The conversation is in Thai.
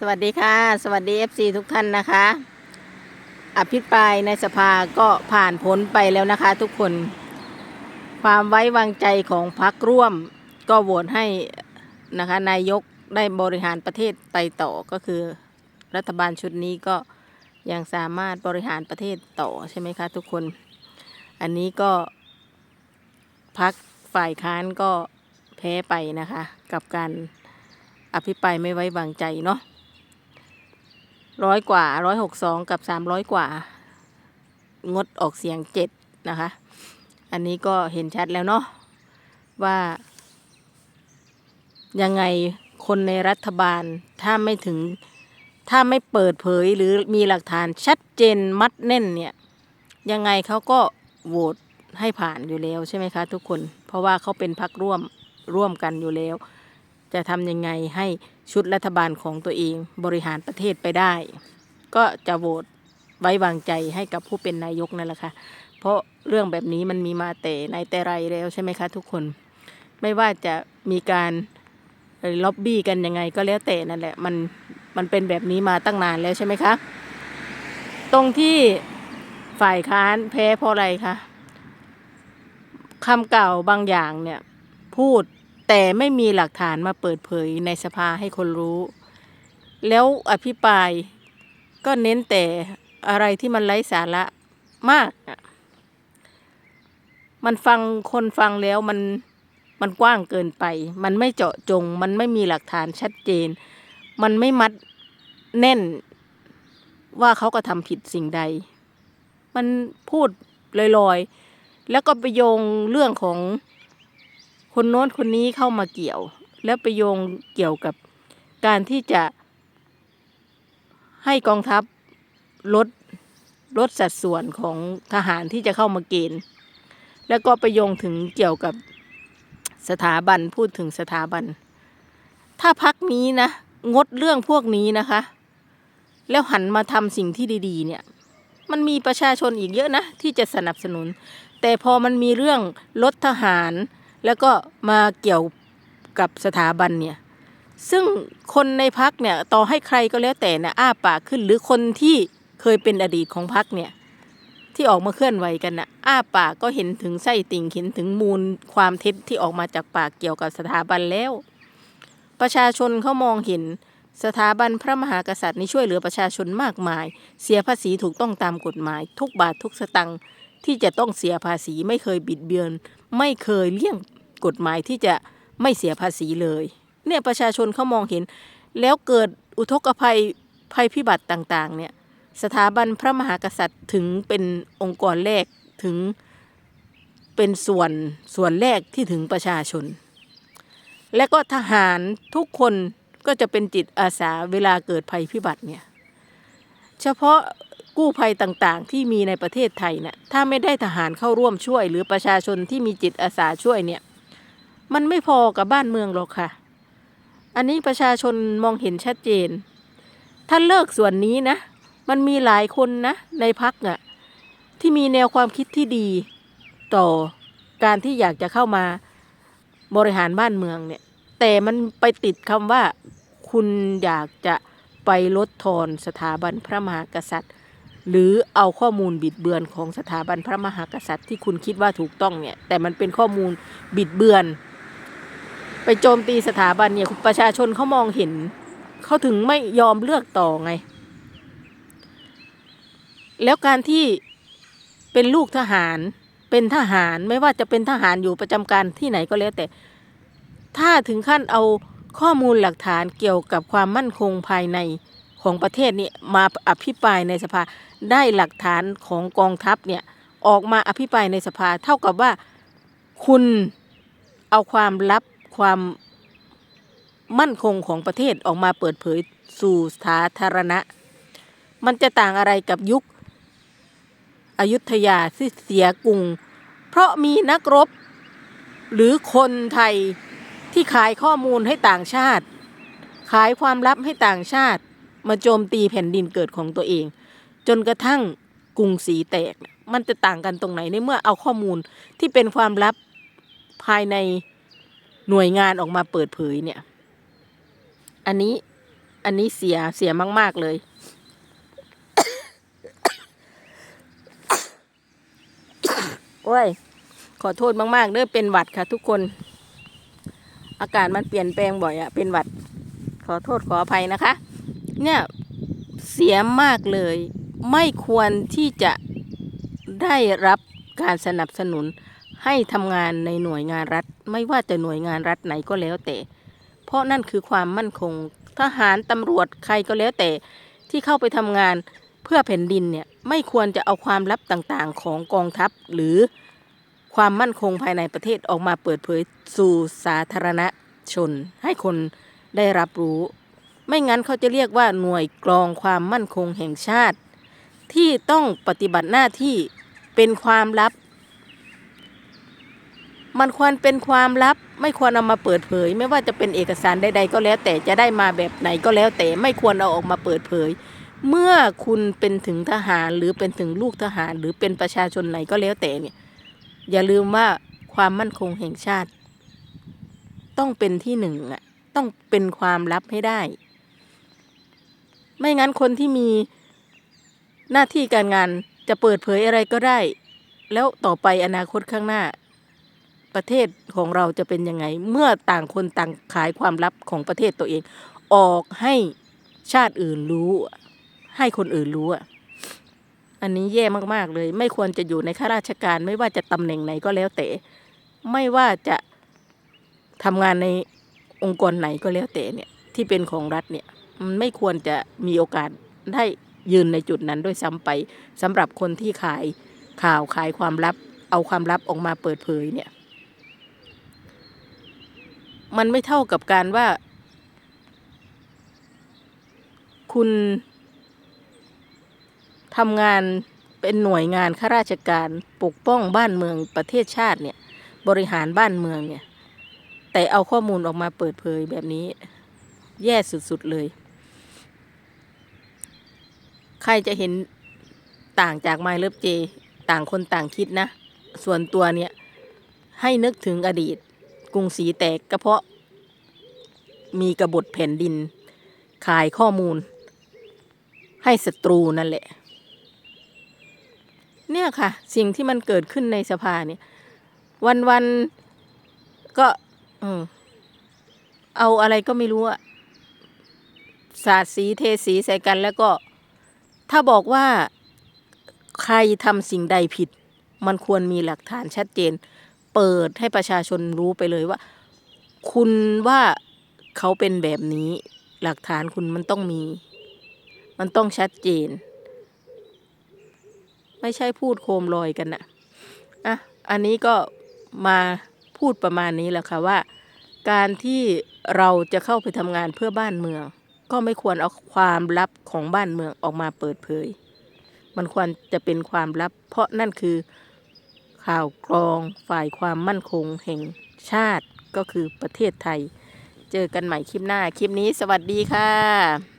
สวัสดีค่ะ สวัสดี FC ทุกท่านนะคะ อภิปรายในสภาก็ผ่านพ้นไปแล้วนะคะทุกคน ความไว้วางใจของพรรคร่วม ก็โหวตให้นะคะนายกได้บริหารประเทศไปต่อก็คือ รัฐบาลชุดนี้ก็ยังสามารถบริหารประเทศต่อใช่ไหมคะทุกคน อันนี้ก็พักฝ่ายค้านก็แพ้ไปนะคะ กับการอภิปรายไม่ไว้วางใจเนาะ ร้อยกว่าร้อยหกสองกับสามร้อยกว่า งดออกเสียงเจ็ดนะคะ อันนี้ก็เห็นชัดแล้วเนาะว่า ยังไงคนในรัฐบาลถ้าไม่ถึงถ้าไม่เปิดเผยหรือมีหลักฐานชัดเจนมัดแน่นเนี่ย ยังไงเขาก็โหวตให้ผ่านอยู่แล้วใช่ไหมคะ ทุกคนเพราะว่าเขาเป็นพักร่วมร่วมกันอยู่แล้ว จะทำยังไงให้ชุดรัฐบาลของตัวเองบริหารประเทศไปได้ ก็จะโหวตไว้วางใจให้กับผู้เป็นนายกนั่นแหละค่ะ เพราะเรื่องแบบนี้มันมีมาแต่ในแต่ไรแล้วใช่ไหมคะทุกคน ไม่ว่าจะมีการล็อบบี้กันยังไงก็แล้วแต่นั่นแหละ มันมันเป็นแบบนี้มาตั้งนานแล้วใช่ไหมคะ ตรงที่ฝ่ายค้านแพ้เพราะอะไรคะคำเก่าบางอย่างเนี่ยพูด แต่ไม่มีหลักฐานมาเปิดเผยในสภาให้คนรู้ แล้วอภิปรายก็เน้นแต่อะไรที่มันไร้สาระมาก มันฟังคนฟังแล้วมันมันกว้างเกินไป มันไม่เจาะจง มันไม่มีหลักฐานชัดเจน มันไม่มัดแน่นว่าเขาก็ทำผิดสิ่งใด มันพูดลอยๆ แล้วก็ไปโยงเรื่องของ คนโน้นคนนี้เข้ามาเกี่ยว แล้วไปโยงเกี่ยวกับการที่จะให้กองทัพลดลดสัดส่วนของทหารที่จะเข้ามาเกณฑ์ แล้วก็ไปโยงถึงเกี่ยวกับสถาบันพูดถึงสถาบัน ถ้าพักนี้นะงดเรื่องพวกนี้นะคะ แล้วหันมาทำสิ่งที่ดี ๆ เนี่ย มันมีประชาชนอีกเยอะนะ ที่จะสนับสนุน แต่พอมันมีเรื่องลดทหาร แล้วก็มาเกี่ยวกับสถาบันเนี่ยซึ่งคนในพักเนี่ยต่อให้ใครก็แล้วแต่นะอ้าปากขึ้น หรือคนที่เคยเป็นอดีตของพักเนี่ยที่ออกมาเคลื่อนไหวกันนะอ้าปากก็เห็นถึงไส้ติ่งเห็นถึงมูลความเท็จที่ออกมาจากปากเกี่ยวกับสถาบันแล้ว ประชาชนเขามองเห็นสถาบันพระมหากษัตริย์นี้ช่วยเหลือประชาชนมากมาย เสียภาษีถูกต้องตามกฎหมาย ทุกบาททุกสตังค์ ที่จะต้องเสียภาษีไม่เคยบิดเบือน ไม่เคยเลี่ยงกฎหมายที่จะไม่เสียภาษีเลย เนี่ยประชาชนเขามองเห็น แล้วเกิดอุทกภัยภัยพิบัติต่างๆ เนี่ยสถาบันพระมหากษัตริย์ถึงเป็นองค์กรแรกถึงเป็นส่วนส่วนแรกที่ถึงประชาชน และก็ทหารทุกคนก็จะเป็นจิตอาสาเวลาเกิดภัยพิบัติเนี่ย เฉพาะ กู้ภัยต่างๆ ที่มีในประเทศไทยเนี่ยถ้าไม่ได้ทหารเข้าร่วมช่วย หรือประชาชนที่มีจิตอาสาช่วยเนี่ย มันไม่พอกับบ้านเมืองหรอกค่ะ อันนี้ประชาชนมองเห็นชัดเจน ถ้าเลิกส่วนนี้นะ มันมีหลายคนนะ ในพักน่ะที่มีแนวความคิดที่ดี ต่อการที่อยากจะเข้ามาบริหารบ้านเมืองเนี่ย แต่มันไปติดคำว่า คุณอยากจะไปลดทอนสถาบันพระมหากษัตริย์ หรือเอาข้อมูลบิดเบือนของสถาบันพระมหากษัตริย์ที่คุณคิดว่าถูกต้องเนี่ย แต่มันเป็นข้อมูลบิดเบือน ไปโจมตีสถาบันเนี่ยประชาชนเขามองเห็นเขาถึงไม่ยอมเลือกต่อไง แล้วการที่เป็นลูกทหารเป็นทหารไม่ว่าจะเป็นทหารอยู่ประจำการที่ไหนก็แล้วแต่ ถ้าถึงขั้นเอาข้อมูลหลักฐานเกี่ยวกับความมั่นคงภายใน ของประเทศนี่มาอภิปรายในสภาได้หลักฐานของกองทัพเนี่ยออกมาอภิปรายในสภา เท่ากับว่าคุณเอาความลับความมั่นคงของประเทศออกมาเปิดเผยสู่สาธารณะ มันจะต่างอะไรกับยุคอยุธยาที่เสียกรุง เพราะมีนักรบ หรือคนไทยที่ขายข้อมูลให้ต่างชาติ ขายความลับให้ต่างชาติ มาโจมตีแผ่นดินเกิดของตัวเอง จนกระทั่งกรุงศรีแตก มันจะต่างกันตรงไหนในเมื่อเอาข้อมูลที่เป็นความลับภายในหน่วยงานออกมาเปิดเผยเนี่ย อันนี้อันนี้เสียเสียมาก ๆ เลยโอ้ย ขอโทษมาก ๆเด้อเป็นหวัดค่ะ ทุกคน อากาศมันเปลี่ยนแปลงบ่อยอะเป็นหวัด ขอโทษขออภัยนะคะ เนี่ยเสียมากเลย ไม่ควรที่จะได้รับการสนับสนุนให้ทำงานในหน่วยงานรัฐ ไม่ว่าจะหน่วยงานรัฐไหนก็แล้วแต่ เพราะนั่นคือความมั่นคง ทหารตำรวจใครก็แล้วแต่ที่เข้าไปทำงานเพื่อแผ่นดินเนี่ยไม่ควรจะเอาความลับต่างๆ ของกองทัพ หรือความมั่นคงภายในประเทศออกมาเปิดเผยสู่สาธารณชน ให้คนได้รับรู้ ไม่งั้นเขาจะเรียกว่าหน่วยกรองความมั่นคงแห่งชาติ ที่ต้องปฏิบัติหน้าที่เป็นความลับ มันควรเป็นความลับ ไม่ควรเอามาเปิดเผย ไม่ว่าจะเป็นเอกสารใด ๆ ก็แล้วแต่จะได้มาแบบไหนก็แล้วแต่ไม่ควรเอาออกมาเปิดเผย เมื่อคุณเป็นถึงทหารหรือเป็นถึงลูกทหาร หรือเป็นประชาชนไหนก็แล้วแต่เนี่ยอย่าลืมว่าความมั่นคงแห่งชาติ ต้องเป็นที่หนึ่งอะต้องเป็นความลับให้ได้ ไม่งั้นคนที่มีหน้าที่การงานจะเปิดเผยอะไรก็ได้ แล้วต่อไปอนาคตข้างหน้า ประเทศของเราจะเป็นยังไง เมื่อต่างคนต่างขายความลับของประเทศตัวเอง ออกให้ชาติอื่นรู้ ให้คนอื่นรู้อะอันนี้แย่มาก ๆ เลย ไม่ควรจะอยู่ในข้าราชการไม่ว่าจะตำแหน่งไหนก็แล้วแต่ ไม่ว่าจะทำงานในองค์กรไหนก็แล้วแต่เนี่ย ที่เป็นของรัฐเนี่ย มันไม่ควรจะมีโอกาสได้ยืนในจุดนั้นด้วยซ้ำไปสำหรับคนที่ขายข่าวขายความลับ เอาความลับออกมาเปิดเผยเนี่ย มันไม่เท่ากับการว่า คุณทำงานเป็นหน่วยงานข้าราชการปกป้องบ้านเมืองประเทศชาติเนี่ย บริหารบ้านเมืองเนี่ย แต่เอาข้อมูลออกมาเปิดเผยแบบนี้ แย่สุด ๆ เลย ครจะเห็นต่างจากไมเลิฟเจ ต่างคนต่างคิดนะ ส่วนตัวเนี่ย ให้นึกถึงอดีต กรุงศรีแตกก็เพาะ มีกบฏแผ่นดิน ขายข้อมูล ให้ศัตรูนั่นแหละ เนี่ยค่ะ สิ่งที่มันเกิดขึ้นในสภาเนี่ย วันๆก็เออเอาอะไรก็ไม่รู้อะสาดสีเทสีใส่กันแล้วก็ ถ้าบอกว่าใครทำสิ่งใดผิด มันควรมีหลักฐานชัดเจน เปิดให้ประชาชนรู้ไปเลยว่า คุณว่าเขาเป็นแบบนี้ หลักฐานคุณมันต้องมี มันต้องชัดเจน ไม่ใช่พูดโคมลอยกันนะอะอันนี้ก็มาพูดประมาณนี้แหละค่ะว่า การที่เราจะเข้าไปทำงานเพื่อบ้านเมือง ก็ไม่ควรเอาความลับของบ้านเมืองออกมาเปิดเผย มันควรจะเป็นความลับ เพราะนั่นคือข่าวกรองฝ่ายความมั่นคงแห่งชาติก็คือประเทศไทย เจอกันใหม่คลิปหน้า คลิปนี้สวัสดีค่ะ